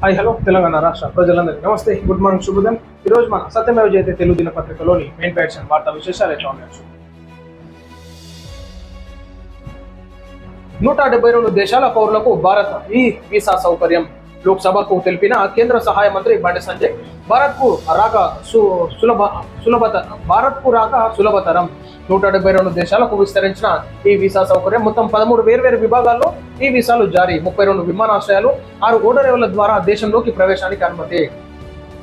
Hi hello Telangana రాష్ట్ర ప్రజలందరికీ నమస్తే. గుడ్ మార్నింగ్ శుభోదయం. ఈ రోజు మన సత్యమేవ జయతే తెలుగు దినపత్రికలోని మెయిన్ ప్యాక్షన్ వార్తా విశేషాలు ఎట్లా ఉన్నాయి నూట డెబ్బై రెండు దేశాల పౌరులకు భారత్ ఈ వీసా సౌకర్యం. లోక్సభకు తెలిపిన కేంద్ర సహాయ మంత్రి బండి సంజయ్ భారత్కు రాక సు- సులభ సులభత భారత్కు రాక సులభతరం. నూట డెబ్బై రెండు దేశాలకు విస్తరించిన ఈ వీసా సౌకర్యం మొత్తం పదమూడు వేర్వేరు విభాగాల్లో ఈ వీసాలు జారీ. ముప్పై రెండు విమానాశ్రయాలు ఆరు ఓడరేవుల ద్వారా దేశంలోకి ప్రవేశానికి అనుమతి.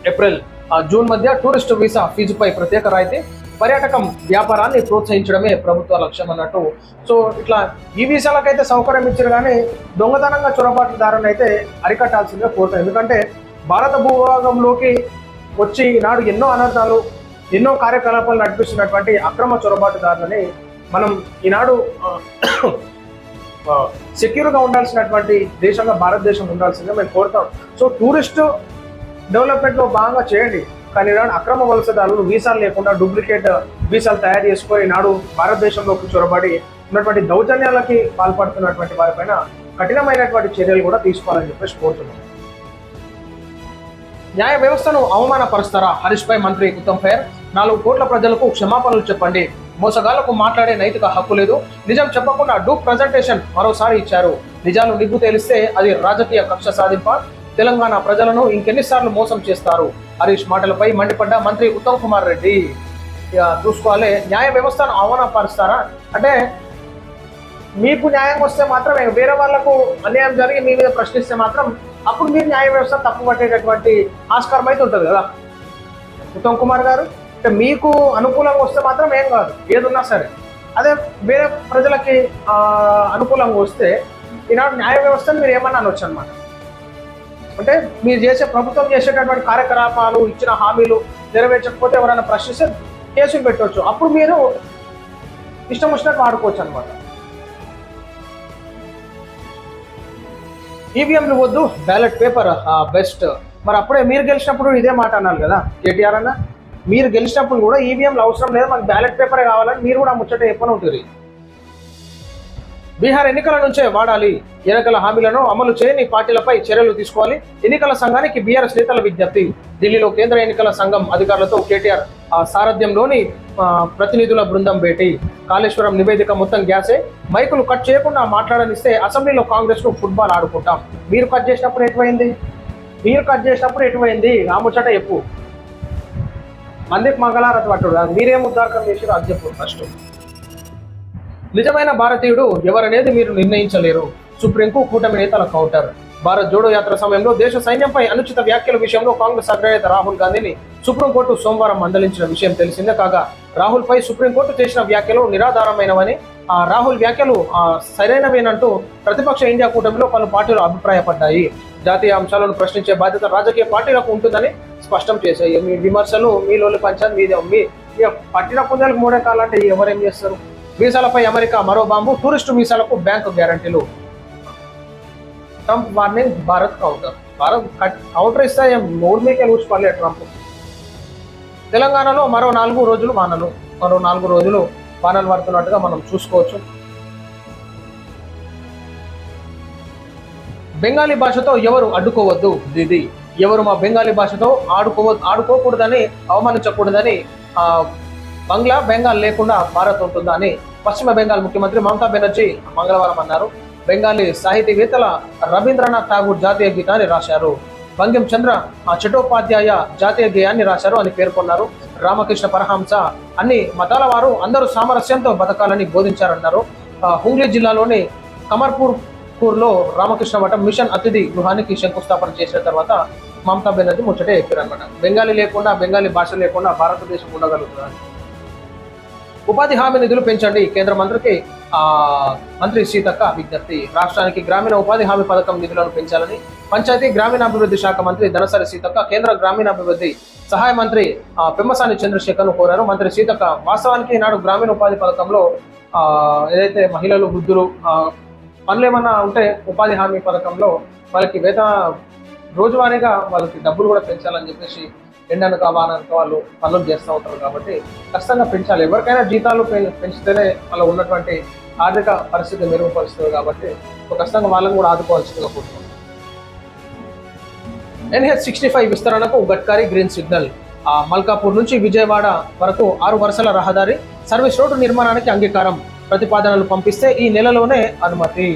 ఏప్రిల్ ఆ, జూన్ మధ్య టూరిస్ట్ వీసా ఫీజుపై ప్రత్యేక రాయితీ పర్యాటకం వ్యాపారాన్ని ప్రోత్సహించడమే ప్రభుత్వ లక్ష్యం అన్నట్టు. సో ఇట్లా ఈ వీసాలకైతే సౌకర్యం ఇచ్చారు కానీ దొంగతనంగా చొరబాటుదారుని అయితే అరికట్టాల్సిందిగా కోరుతాం ఎందుకంటే భారత భూభాగంలోకి వచ్చి ఈనాడు ఎన్నో అనర్థాలు ఎన్నో కార్యకలాపాలు నడిపిస్తున్నటువంటి అక్రమ చొరబాటుదారులని మనం ఈనాడు సెక్యూర్గా ఉండాల్సినటువంటి దేశంగా భారతదేశం ఉండాల్సిందిగా మేము కోరుతాం. సో టూరిస్ట్ డెవలప్మెంట్లో బాగా భాగంగా చేయండి. కానీ అక్రమ వలసదారులు వీసాలు లేకుండా డూప్లికేట్ వీసాలు తయారు చేసుకొని నాడు భారతదేశంలోకి చొరబడి ఉన్నటువంటి దౌర్జన్యాలకి పాల్పడుతున్నటువంటి వారిపైన కఠినమైనటువంటి చర్యలు కూడా తీసుకోవాలని చెప్పేసి కోరుతున్నాం. న్యాయ వ్యవస్థను అవమానపరుస్తారా? హరీష్ పై మంత్రి ఉత్తమ్ ఫైర్ నాలుగు కోట్ల ప్రజలకు క్షమాపణలు చెప్పండి. మోసగాళ్ళకు మాట్లాడే నైతిక హక్కు లేదు. నిజం చెప్పకుండా డూప్ ప్రజెంటేషన్ మరోసారి ఇచ్చారు. నిజాలు నిగ్గు తేలిస్తే అది రాజకీయ కక్ష సాధింప. తెలంగాణ ప్రజలను ఇంకెన్నిసార్లు మోసం చేస్తారు. హరీష్ మాటలపై మండిపడ్డ మంత్రి ఉత్తమ్ కుమార్ రెడ్డి. ఇక చూసుకోవాలి. న్యాయ వ్యవస్థను అవమానపరుస్తారా అంటే మీకు న్యాయం వస్తే మాత్రమే వేరే వాళ్ళకు అన్యాయం జరిగి మీ మీద ప్రశ్నిస్తే మాత్రం అప్పుడు మీరు న్యాయ వ్యవస్థ తప్పు పట్టేటటువంటి ఆస్కారం అయితే ఉంటుంది కదా. ఉత్తమ్ కుమార్ గారు అంటే మీకు అనుకూలంగా వస్తే మాత్రం ఏం కాదు ఏదున్నా సరే. అదే వేరే ప్రజలకి అనుకూలంగా వస్తే ఈనాడు న్యాయ వ్యవస్థను మీరు ఏమన్నా అనొచ్చు అనమాట అంటే మీరు చేసే ప్రభుత్వం చేసేటటువంటి కార్యకలాపాలు ఇచ్చిన హామీలు నెరవేర్చకపోతే ఎవరైనా ప్రశ్నిస్తే కేసులు పెట్టవచ్చు అప్పుడు మీరు ఇష్టం వచ్చినట్టు వాడుకోవచ్చు అనమాట ఈవీఎంలు వద్దు బ్యాలెట్ పేపర్ బెస్ట్. మరి అప్పుడే మీరు గెలిచినప్పుడు ఇదే మాట అన్నారు కదా కేటీఆర్ అన్న. మీరు గెలిచినప్పుడు కూడా ఈవీఎంలు అవసరం లేదు మాకు బ్యాలెట్ పేపరే కావాలని మీరు కూడా ముచ్చట చెప్పని ఉంటుంది బీహార్ ఎన్నికల నుంచే వాడాలి. ఎన్నికల హామీలను అమలు చేయని పార్టీలపై చర్యలు తీసుకోవాలి. ఎన్నికల సంఘానికి బీఆర్ఎస్ నేతల విజ్ఞప్తి. ఢిల్లీలో కేంద్ర ఎన్నికల సంఘం అధికారులతో కేటీఆర్ సారథ్యంలోని ప్రతినిధుల బృందం భేటీ. కాళేశ్వరం నివేదిక మొత్తం గ్యాసే. మైకులు కట్ చేయకుండా మాట్లాడనిస్తే అసెంబ్లీలో కాంగ్రెస్ను ఫుట్బాల్ ఆడుకుంటాం. మీరు కట్ చేసినప్పుడు ఎటువైంది? మీరు కట్ చేసినప్పుడు ఎటువైంది? రాముచట ఎప్పు మందికి మంగళారతి పట్టుడు మీరేం ఉద్దారకం చేసారో అది చెప్పు ఫస్ట్. నిజమైన భారతీయుడు ఎవరనేది మీరు నిర్ణయించలేరు. సుప్రీంకు కూటమి నేతల కౌంటర్. భారత్ జోడో యాత్ర సమయంలో దేశ సైన్యంపై అనుచిత వ్యాఖ్యల విషయంలో కాంగ్రెస్ అగ్రనేత రాహుల్ గాంధీని సుప్రీంకోర్టు సోమవారం మందలించిన విషయం తెలిసిందే కాగా రాహుల్పై సుప్రీంకోర్టు చేసిన వ్యాఖ్యలు నిరాధారమైనవని ఆ రాహుల్ వ్యాఖ్యలు సరైనవేనంటూ ప్రతిపక్ష ఇండియా కూటమిలో పలు పార్టీలు అభిప్రాయపడ్డాయి. జాతీయ అంశాలను ప్రశ్నించే బాధ్యత రాజకీయ పార్టీలకు ఉంటుందని స్పష్టం చేశాయి. మీ విమర్శలు మీలోని పంచాన్ని మీదే. మీ పట్టిన పుంజలకు మూడే కాలంటే ఎవరేం చేస్తారు? వీసాలపై అమెరికా మరో బాంబు టూరిస్టు వీసాలకు బ్యాంకు గ్యారంటీలు. Trump warning Bharat counter. Bharat cut- counter ఇస్తే మూడు మీకే ఊచుకోలే ట్రంప్. తెలంగాణలో మరో నాలుగు రోజులు వానలు. మరో నాలుగు రోజులు వానలు పడుతున్నట్టుగా మనం చూసుకోవచ్చు. బెంగాలీ భాషతో ఎవరు అడ్డుకోవద్దు దీది? ఎవరు మా బెంగాలీ భాషతో ఆడుకోవద్దు ఆడుకోకూడదని అవమానించకూడదని బంగ్లా బెంగాల్ లేకుండా భారత్ ఉంటుందా అని పశ్చిమ బెంగాల్ ముఖ్యమంత్రి మమతా బెనర్జీ మంగళవారం అన్నారు. బెంగాలీ సాహితీవేత్తల రవీంద్రనాథ్ ఠాగూర్ జాతీయ గీతాన్ని రాశారు. బంగిం చంద్ర ఆ చటోపాధ్యాయ జాతీయ గేయాన్ని రాశారు అని పేర్కొన్నారు. రామకృష్ణ పరహంస అన్ని మతాల వారు అందరూ సామరస్యంతో బతకాలని బోధించారన్నారు. హుంగ్లీ జిల్లాలోని కమర్పూర్ పూర్లో రామకృష్ణ మఠం మిషన్ అతిథి గృహానికి శంకుస్థాపన చేసిన తర్వాత మమతా బెనర్జీ ముచ్చటే చెప్పారనమాట బెంగాలీ లేకుండా బెంగాలీ భాష లేకుండా భారతదేశం ఉండగలుగుతుంది? ఉపాధి హామీ నిధులు పెంచండి. కేంద్ర మంత్రికి మంత్రి సీతక్క విజ్ఞప్తి. రాష్ట్రానికి గ్రామీణ ఉపాధి హామీ పథకం నిధులను పెంచాలని పంచాయతీ గ్రామీణాభివృద్ధి శాఖ మంత్రి ధనసరి సీతక్క కేంద్ర గ్రామీణాభివృద్ధి సహాయ మంత్రి పెమ్మసాని చంద్రశేఖర్ను కోరారు. మంత్రి సీతక్క వాస్తవానికి ఈనాడు గ్రామీణ ఉపాధి పథకంలో ఏదైతే మహిళలు వృద్ధులు పనులు ఏమన్నా ఉంటే ఉపాధి హామీ పథకంలో వాళ్ళకి వేత రోజువారీగా వాళ్ళకి డబ్బులు కూడా పెంచాలని చెప్పేసి ఎండనక వానక వాళ్ళు పనులు చేస్తూ ఉంటారు కాబట్టి ఖచ్చితంగా పెంచాలి. ఎవరికైనా జీతాలు పె- పెంచితేనే వాళ్ళ ఉన్నటువంటి ఆర్థిక పరిస్థితి మెరుగుపరుస్తుంది కాబట్టి ఖచ్చితంగా వాళ్ళని కూడా ఆదుకోవాల్సిందిగా కోరుతున్నాం ఎన్హెచ్ సిక్స్టీ ఫైవ్ విస్తరణకు గట్కారి గ్రీన్ సిగ్నల్. మల్కాపూర్ నుంచి విజయవాడ వరకు ఆరు వరుసల రహదారి సర్వీస్ రోడ్డు నిర్మాణానికి అంగీకారం. ప్రతిపాదనలు పంపిస్తే ఈ నెలలోనే అనుమతి.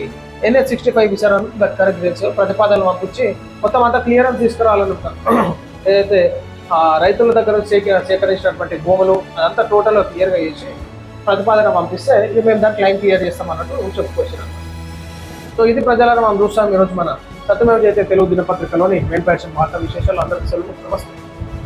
ఎన్హెచ్ సిక్స్టీ ఫైవ్ విచారణ గడ్కరీ గ్రీన్స్ ప్రతిపాదనలు పంపించి మొత్తం అంతా క్లియరెన్స్ తీసుకురావాలనుకుంటాం ఏదైతే రైతుల దగ్గర సేక- సేకరించినటువంటి భూములు అదంతా టోటల్ క్లియర్గా చేసి ప్రతిపాదన పంపిస్తే ఇక మేము దాన్ని క్లైమ్ క్లియర్ చేస్తాం అన్నట్టు చెప్పుకొచ్చినాం సో ఇది ప్రజలను మనం చూస్తాం ఈరోజు మన సత్యమేవ చేసే తెలుగు దినపత్రికలోని మెయిన్ ప్యాషన్ వార్తా విశేషాలు. అందరికీ సెలవు. నమస్తే.